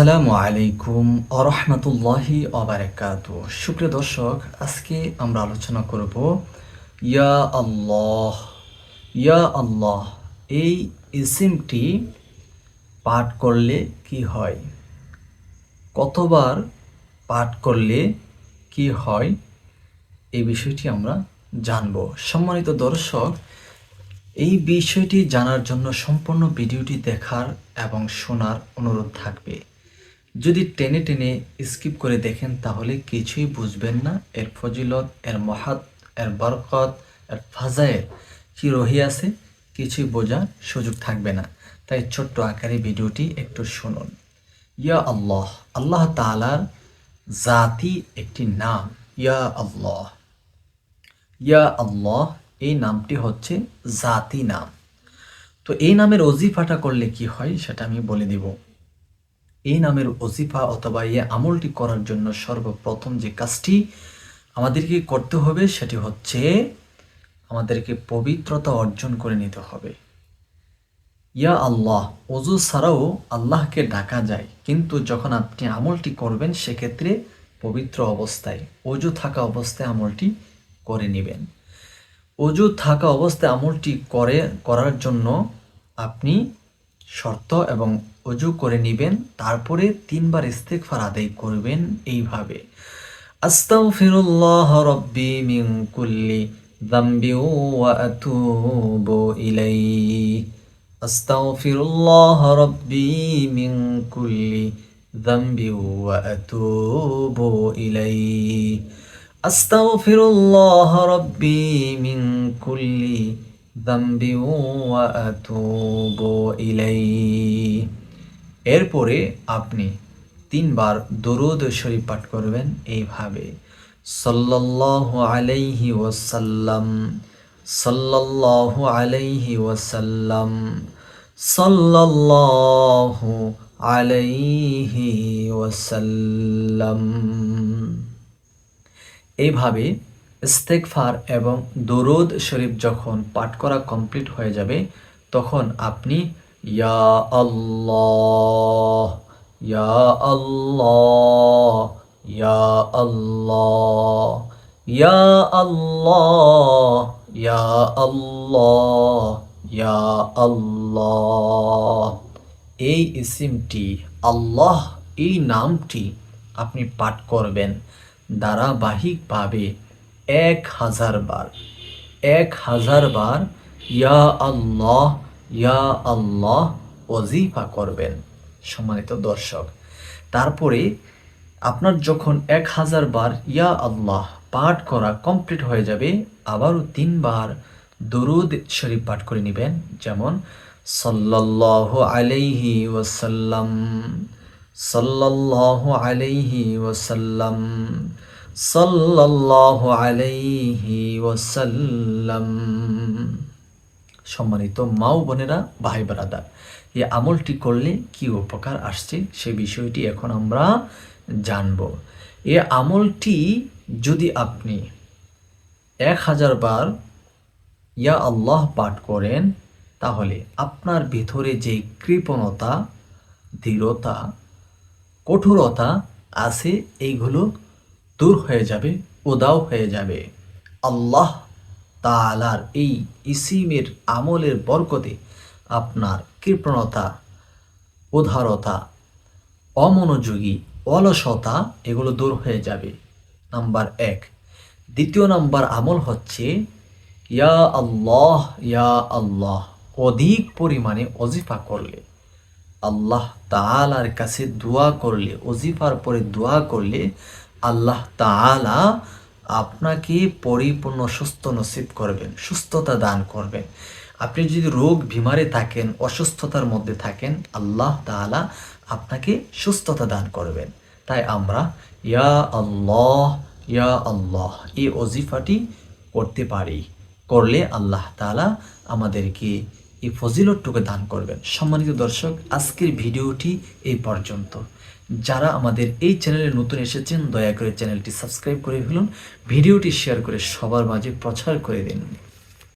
আসসালামু আলাইকুম আরহামতুল্লাহি অবরাকাত সুপ্রিয় দর্শক, আজকে আমরা আলোচনা করব, ইয়া আল্লাহ ইয়া আল্লাহ, এই ইসিমটি পাঠ করলে কি হয়? কতবার পাঠ করলে কি হয়? এই বিষয়টি আমরা জানব। সম্মানিত দর্শক, এই বিষয়টি জানার জন্য সম্পূর্ণ ভিডিওটি দেখার এবং শোনার অনুরোধ থাকবে। যদি টেনে টেনে স্কিপ করে দেখেন, তাহলে কিছুই বুঝবেন না। এর ফজিলত, এর মহাত, এর বরকত, এর ফাজায়ের কি রহি আছে, কিছুই বোঝার সুযোগ থাকবে না। তাই ছোট্ট আকারে ভিডিওটি একটু শুনুন। ইয়া আল্লাহ আল্লাহ তাআলার জাতি একটি নাম। ইয়া আল্লাহ ইয়া আল্লাহ, এই নামটি হচ্ছে জাতি নাম। তো এই নামের অজিফাটা করলে কি হয়, সেটা আমি বলে দিব। এই নামের অজিফা অথবা এই আমলটি করার জন্য সর্বপ্রথম যে কাজটি আমাদেরকে করতে হবে সেটি হচ্ছে আমাদেরকে পবিত্রতা অর্জন করে নিতে হবে। ইয়া আল্লাহ অজু ছাড়াও আল্লাহকে ডাকা যায়, কিন্তু যখন আপনি আমলটি করবেন সেক্ষেত্রে পবিত্র অবস্থায় অজু থাকা অবস্থায় আমলটি করে নেবেন। অজু থাকা অবস্থায় আমলটি করে, করার জন্য আপনি শর্ত এবং অজু করে নেবেন, তারপরে তিনবার ইস্তেগফার আদায় করবেন এইভাবে। আস্তাগফিরুল্লাহ রব্বি মিন কুল্লি যামবি ওয়া আতুবু ইলাইহি। আস্তাগফিরুল্লাহ রব্বি মিন কুল্লি যামবি ওয়া আতুবু ইলাইহি। আস্তাগফিরুল্লাহ রব্বি মিন কুল্লি যামবি ওয়া আতুবু ইলাইহি। এরপরে আপনি তিনবার দরুদ শরীফ পাঠ করবেন এইভাবে। সাল্লাল্লাহু আলাইহি ওয়াসাল্লাম, সাল্লাল্লাহু আলাইহি ওয়াসাল্লাম, সাল্লাল্লাহু আলাইহি ওয়াসাল্লাম। এইভাবে ইস্তেগফার এবং দরুদ শরীফ যখন পাঠ করা কমপ্লিট হয়ে যাবে, তখন আপনি ইয়া আল্লাহ ইয়া আল্লাহ ইয়া আল্লাহ ইয়া আল্লাহ ইয়া আল্লাহ ইয়া আল্লাহ এই ইসিমটি, আল্লাহ এই নামটি আপনি পাঠ করবেন ধারাবাহিকভাবে এক হাজার বার। এক হাজার বার, ইয়া আল্লাহ ইয়া আল্লাহ ওজিফা করবেন, সম্মানিত দর্শক। তারপরে আপনার যখন এক হাজার বার ইয়া আল্লাহ পাঠ করা কমপ্লিট হয়ে যাবে, আবারও তিনবার দরুদ শরীফ পাঠ করে নেবেন, যেমন, সাল্লাল্লাহু আলাইহি ওয়াসাল্লাম, সাল্লাল্লাহু আলাইহি ওয়াসাল্লাম, সাল্লাল্লাহু আলাইহি ওয়াসাল্লাম। সম্মানিত মাও বোনেরা, ভাই ব্রাদার, এই আমলটি করলে কি উপকার আসছে? সে বিষয়টি এখন আমরা জানব। এ আমলটি যদি আপনি এক হাজার বার ইয়া আল্লাহ পাঠ করেন, তাহলে আপনার ভিতরে যে কৃপণতা, দৃঢ়তা, কঠোরতা আছে, এইগুলো দূর হয়ে যাবে, উদাও হয়ে যাবে। আল্লাহ তালার এই ইসিমের আমলের বরকতে আপনার কৃপণতা, উদারতা, অমনোযোগী, অলসতা এগুলো দূর হয়ে যাবে। নাম্বার এক। দ্বিতীয় নাম্বার আমল হচ্ছে, ইয়া আল্লাহ ইয়া আল্লাহ, অধিক পরিমাণে অজিফা করলে। আল্লাহ তালার কাছে দোয়া করলে, অজিফার পরে দোয়া করলে আল্লাহ তালা আপনাকে পরিপূর্ণ সুস্থ নসিব করবেন, সুস্থতা দান করবেন। আপনি যদি রোগ বিমারে থাকেন, অসুস্থতার মধ্যে থাকেন, আল্লাহ তালা আপনাকে সুস্থতা দান করবেন। তাই আমরা ইয়া আল্লাহ ইয়া আল্লাহ এই অজিফাটি করতে পারি। করলে আল্লাহ তালা আমাদেরকে এই ফজিলতটুকু দান করবেন। সম্মানিত দর্শক, আজকের ভিডিওটি এই পর্যন্ত। যারা আমাদের এই চ্যানেলে নতুন এসেছেন, দয়া করে চ্যানেলটি সাবস্ক্রাইব করে ফেলুন। ভিডিওটি শেয়ার করে সবার মাঝে প্রচার করে দিন।